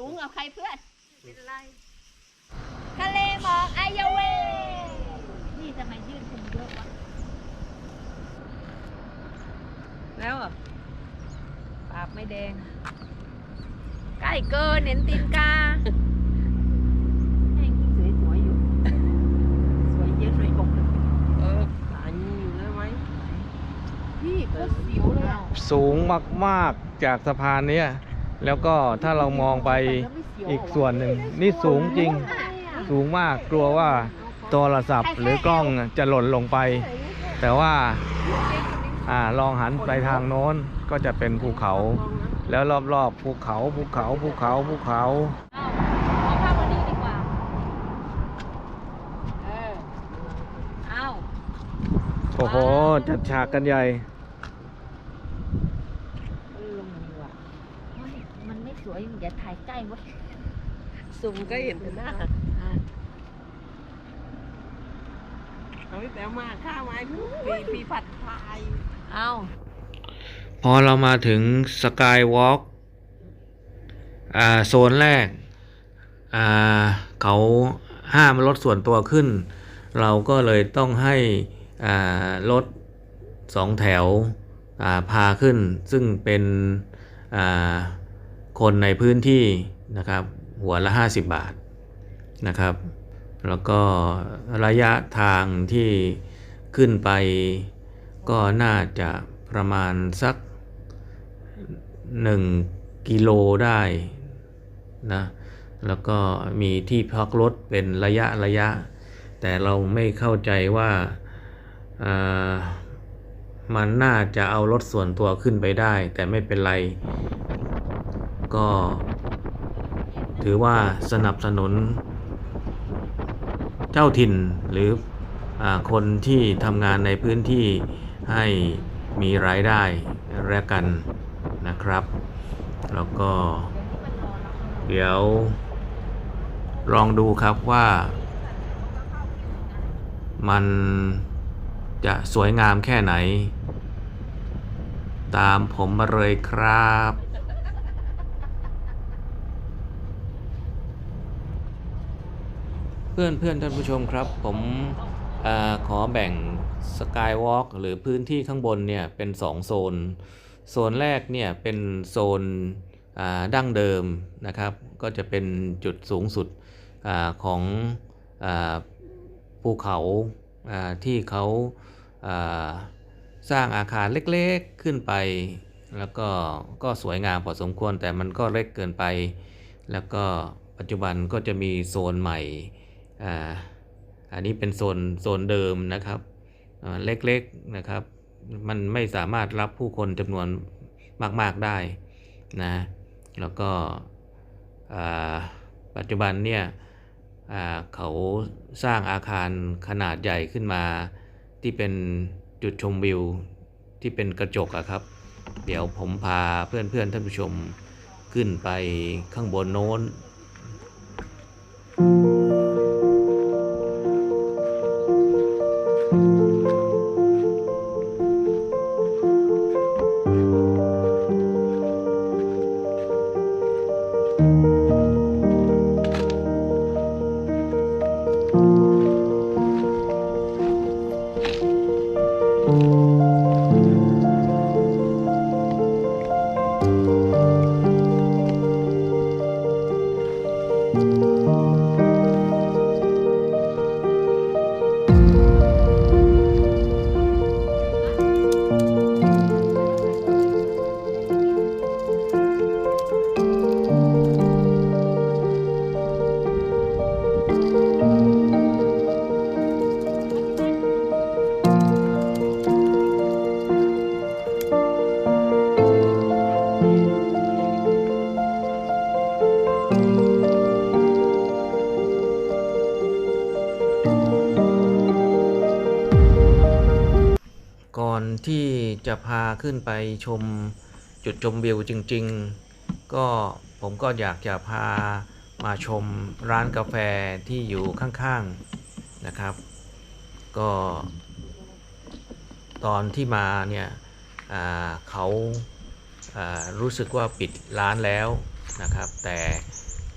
สูงเอาใครเพื่อนเป็นไรทะเลหมอกอายาเว นี่ทำไมยืดพุงเยอะวะแล้วเหรอปากไม่แดง ใกล้เกินเห็นตีนกาแม่งยิ่งสวยๆอยู่ สวยเยอะสวยกบเลยเออปากยังอยู่เลยไหมพี่โคตรสิวเลยอะสูงมาก ๆ จากสะพานเนี้ย แล้วก็ถ้าเรามองไปอีกส่วนหนึ่งนี่สูงจริงสูงมากกลัวว่าโทรศัพท์หรือกล้องจะหล่นลงไป แต่ว่าอ่าลองหันไปทางโน้นก็จะเป็นภูเขา แล้วรอบๆภูเขาภูเขาภูเขาภูเขาเอาภาพวันนี้ดีกว่าเออเอาโอ้โหจัดฉากกันใหญ่ ลงดีกว่าเฮ้ยมันไม่สวย อย่าถ่ายใกล้เวะสุ่มก็เห็นแต่หน้าเอาไม่แปลมาข้าวไม้ปีปีผัดไทยเอาพอเรามาถึงสกายวอล์กอ่าโซนแรกอ่าเขาห้ามรถส่วนตัวขึ้น เราก็เลยต้องให้อ่ารถสองแถวอ่าพาขึ้น ซึ่งเป็นอ่า คนในพื้นที่นะครับหัวละ 50 บาทนะครับ แล้วก็ระยะทางที่ขึ้นไปก็น่าจะประมาณสัก 1 กิโลได้นะแล้วก็มีที่พักรถเป็นระยะระยะ แต่เราไม่เข้าใจว่าอ่ามันน่าจะเอารถส่วนตัวขึ้นไปได้ แต่ไม่เป็นไร ก็ ถือว่าสนับสนุน เจ้าถิ่นหรืออคนที่ทำงานในพื้นที่ให้มีรายได้และกันนะครับ แล้วก็ เดี๋ยวลองดูครับว่า มันจะสวยงามแค่ไหน ตามผมมาเลยครับ เพื่อนเพื่อนท่านผู้ชมครับ ผมอขอแบ่งสกายวอล์กหรือพื้นที่ข้างบนเนี่ยเป็น 2 โซน โซนแรกเนี่ยเป็นโซนดั้งเดิมนะครับ ก็จะเป็นจุดสูงสุดอของอภูเขาที่เขาาสร้างอาคารเล็กๆขึ้นไป แล้วก็ก็สวยงามพอสมควรแต่มันก็เล็กเกินไป แล้วก็ปัจจุบันก็จะมีโซนใหม่ อ่าอันนี้เป็นโซนโซนเดิมนะครับเล็กๆนะครับ มันไม่สามารถรับผู้คนจำนวนมาก ๆได้นะแล้วก็ปัจจุบันเนี่ยเขาสร้างอาคารขนาดใหญ่ขึ้นมา ที่เป็นจุดชมวิวที่เป็นกระจกอะครับ เดี๋ยวผมพาเพื่อนๆท่านผู้ชมขึ้นไปข้างบนโน้น ก่อนที่จะพาขึ้นไปชมจุดชมวิวจริง ๆ ก็ผมก็อยากจะพามาชมร้านกาแฟที่อยู่ข้างๆนะครับ ก็ ตอนที่มาเนี่ยเขาารู้สึกว่าปิดร้านแล้วนะครับ แต่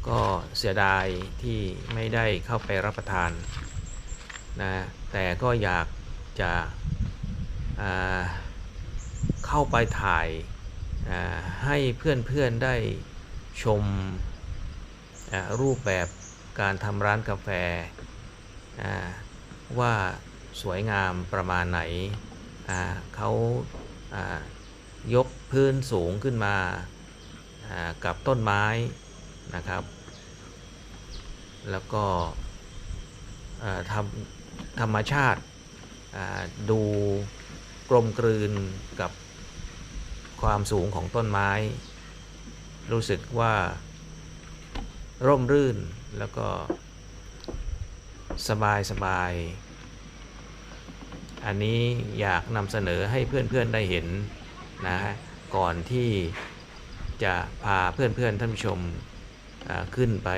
ก็เสียดายที่ไม่ได้เข้าไปรับประทานนะแต่ก็อยากจะ เข้าไปถ่ายให้เพื่อนๆได้ชมรูปแบบการทำร้านกาแฟว่าสวยงามประมาณไหนเขายกพื้นสูงขึ้นมากับต้นไม้นะครับ แล้วก็ทำธรรมชาติดู กลมกลืนกับความสูงของต้นไม้ รู้สึกว่า ร่มรื่นแล้วก็ สบายสบาย อันนี้อยากนำเสนอให้เพื่อนๆได้เห็นนะฮะก่อนที่จะพาเพื่อนๆท่านผู้ชมขึ้นไป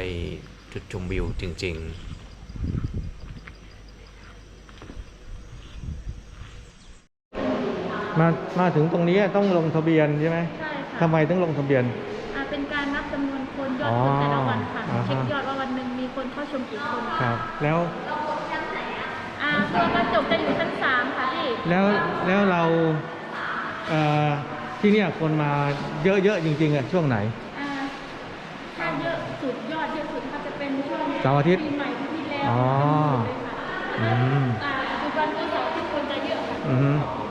จุดชมวิวจริง ๆ มามาถึงตรงนี้ต้องลงทะเบียนใช่ไหมใช่ค่ะทำไมต้องลงทะเบียน อ่าเป็นการนับจำนวนคนยอดอ๋อคนแต่ละวันค่ะอ่าฮะ เช็คยอดว่าวันหนึ่งมีคนเข้าชมกี่คนครับ แล้วอ่าตัวกระจกจะอยู่ชั้นสามค่ะพี่แล้วแล้วเราเอ่อที่เนี่ยคนมาเยอะๆจริงๆอะช่วงไหน อ่าถ้าเยอะสุดยอดเยอะสุดก็จะเป็นช่วงเสาร์อาทิตย์ปีใหม่ปีที่แล้วอ๋อ เป็นหมดเลยค่ะอืมอ่าคือวันที่สองที่คนจะเยอะค่ะ อือฮึพันสองพัน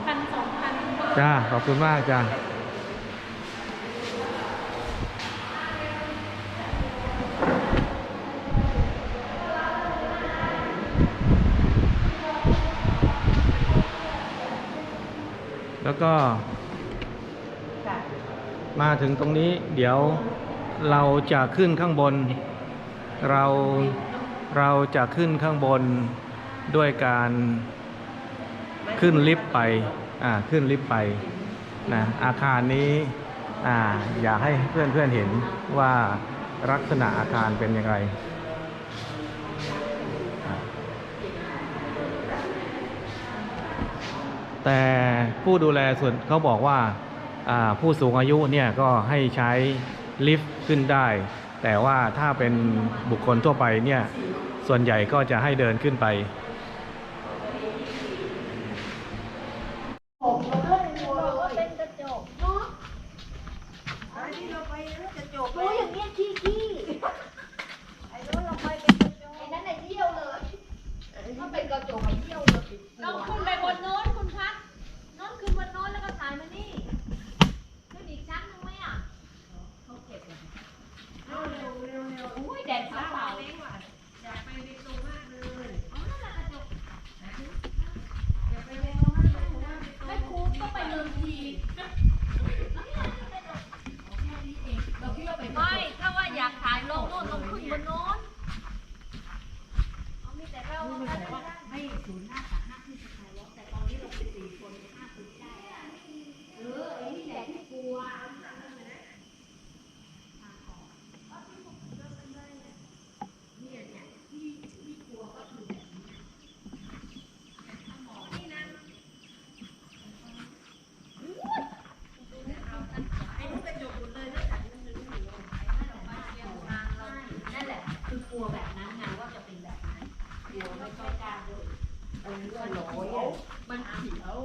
จ้า ขอบคุณมากจ้าแล้วก็ มาถึงตรงนี้เดี๋ยวเราจะขึ้นข้างบน เราเราจะขึ้นข้างบนด้วยการขึ้นลิฟต์ไป ขึ้นลิฟต์ไปนะอาคารนี้ออยากให้เพื่อนเพื่อนๆเห็นว่าลักษณะอาคารเป็นยังไงแต่ผู้ดูแลส่วนเขาบอกว่าผู้สูงอายุเนี่ยก็ให้ใช้ลิฟต์ขึ้นได้ แต่ว่าถ้าเป็นบุคคลทั่วไปเนี่ยส่วนใหญ่ก็จะให้เดินขึ้นไป บอกว่าเป็นกระจกเนาะรู้อย่างเงี้ยขี้ขี้ไอ้นู้นเราไปเป็นกระจกไอ้นั้นไอ้เยี่ยวเลยถ้าเป็นกระจกไอ้เยี่ยวเลยเราขึ้นไปบนโน้นคุณพัดโน้นขึ้นบนโน้นแล้วก็ถ่ายมานี่ขึ้นอีกชั้นหนึงไหมอะเขาเก็บเลยเร็วเร็วเร็วเร็วอุ้ย แดดเปล่าเปล่า มันโอยอะมันเขียว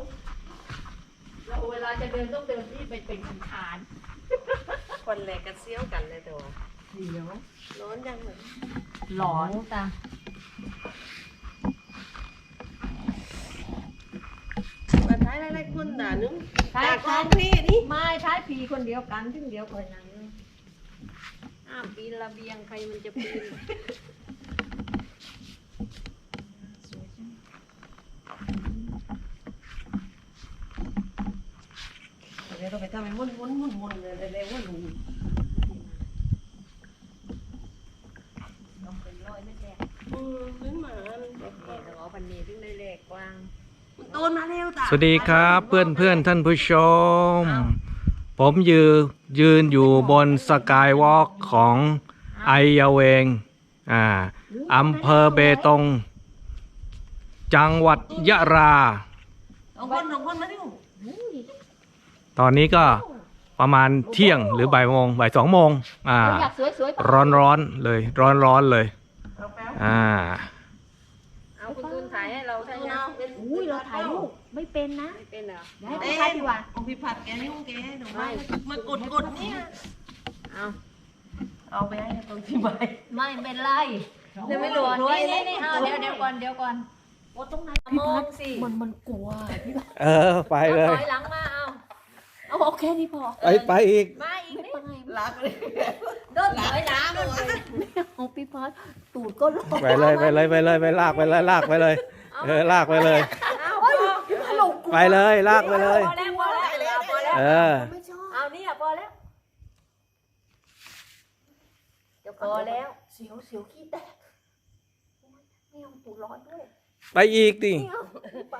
เราเวลาจะเดินต้องเดินที่เป็นเป็นคันคานคนแรกก็เซี่ยวกันเลยตัวเดี๋ยวร้อนยังเหมือนหลอนตามาท้ายไล่ๆคนด่านึงท้ายท้าอยงพี่นี่ไม่ท้ายผีคนเดียวกันถึงเดียวคนนั้นอ้าวปีนระเบียงใครมันจะปีน เดี๋ยวเราไป ทำให้มุ่นมุนมุนมุนเลยเร็วๆว่าหนูต้องเป็นร้อยไม่แตกอืมขึ้นมามันนี่เราเอาพันนี้ถึงได้เลขกว้างโตนมาเร็วตาสวัสดีครับเพื่อนเพื่อนท่านผู้ชม ผมยืนยืนอยู่บนสกายวอล์กของไอยาเวงอ่าอำเภอเบตง จังหวัดยะราสองคนสองคนมาเร็ว ตอนนี้ก็ประมาณเที่ยงหรือบ่ายโมงบ่ายสองโมงอ่า อยากสวยๆร้อนร้อนๆเลย ร้อนร้อนๆเลย อ่า เอาคุณตุนถ่ายให้เราใช่ไหมอุ้ยเราถ่ายรูปไม่เป็นนะไม่เป็นเหรอเดี๋ยวให้พี่ถ่ายดีกว่าของพี่ผัดแกนี่ของแกหนูไม่มากดกดเนี่ย เอาเอาไปให้ตรงที่ใบไม่เป็นไรเดี๋ยวไม่หลวมนี่นี่นี่เอาเดี๋ยวเดี๋ยวก่อนเดี๋ยวก่อนว่าตรงไหนพี่มอพังดสิมันมันกลัวพี่พัดเออ ไปเลยถอยหลังมา เอาเอาโอเคนี่พอไปไปอีก มาอีกไม่นิดเป็นไรรักเลยเดินถอยหลังเลยเอาพี่พัดตูดก็ลงไปเลยไปเลยไปเลยไปลากไปเลยลากไปเลย เออลากไปเลย เอาตลกไปเลยลากไปเลย พอแล้วพอแล้วพอแล้วเออ ไม่ชอบเอานี่อะพอแล้วเดี๋ยวพอแล้วเสียวเสียวขี้แตกไม่เอาตูดร้อนด้วยไปอีกดิ ไม่เอากูไป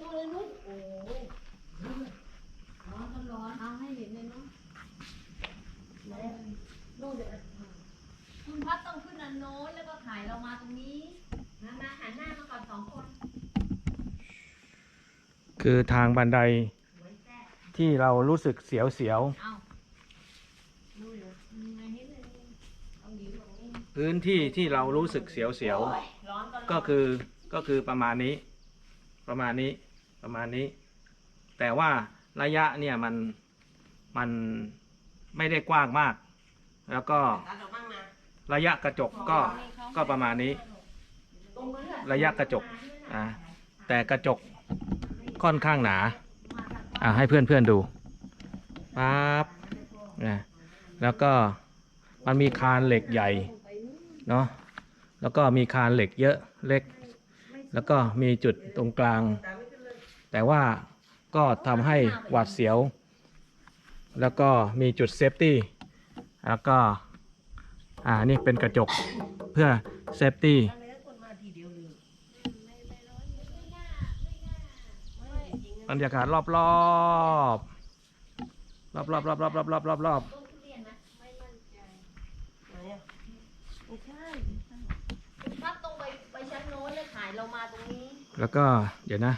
ดูเลยนุ๊กูไปคุณพัดต้องขึ้นอันโน้นแล้วก็ถ่ายเรามาตรงนี้มามาหันหน้ามาก่อนสองคนคือทางบันไดที่เรารู้สึกเสียวเสียวเอาดูเหรอยังไงให้เลยเอาหนีลงนี่พื้นที่ที่เรารู้สึกเสียวเสียวร้อนก็ร้อน ก็คือก็คือประมาณนี้ ประมาณนี้ ประมาณนี้ แต่ว่าระยะเนี่ยมันมันไม่ได้กว้างมาก แล้วก็ระยะกระจกก็ก็ประมาณนี้ ระยะกระจกอ่าแต่กระจกค่อนข้างหนาอ่าให้เพื่อนเพื่อนดูปั๊บนะแล้วก็มันมีคานเหล็กใหญ่เนาะแล้วก็มีคานเหล็กเยอะเล็ก แล้วก็มีจุดตรงกลาง แต่ว่าก็ทำให้หวัดเสียว แล้วก็มีจุดเซฟตี้ แล้วก็ อ่า นี่เป็นกระจกเพื่อเซฟตี้ บรรยากาศรอบรอบรอบรอบรอบรอบรอบพับรอบรามแล้วก็เดี๋ยวนะ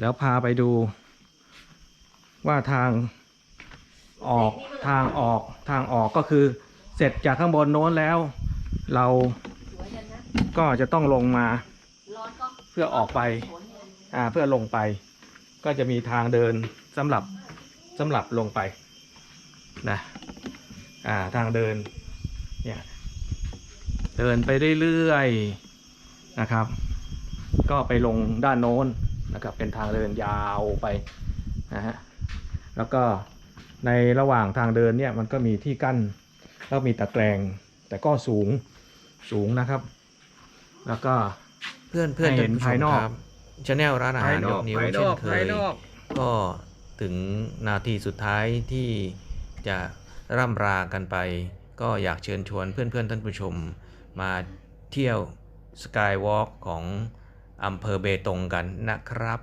แล้วพาไปดู ว่าทางออกทางออกทางออกก็คือ เสร็จจากข้างบนโน้นแล้ว เราก็จะต้องลงมาเพื่อออกไปอ่าเพื่อลงไป ก็จะมีทางเดินสำหรับสำหรับลงไปนะอ่าทางเดินเนี่ยเดินไปเรื่อยๆนะครับ ก็ไปลงด้านโน้น นะครับเป็นทางเดินยาวไปนะฮะแล้วก็ในระหว่างทางเดินเนี่ยมันก็มีที่กั้นแล้วมีตะแกรงแต่ก็สูงสูงนะครับ แล้วก็เพื่อนเพื่อนให้เห็นท่ผู้ชมภายนอกครับชาแนลร้านอาหารยกนิ้วเช่นเคยก็ถึงนาทีสุดท้ายที่จะร่ำรากันไป ก็อยากเชิญชวนเพื่อนๆท่านผู้ชมมาเที่ยวสกายวอล์กของ อำเภอเบตงกันนะครับ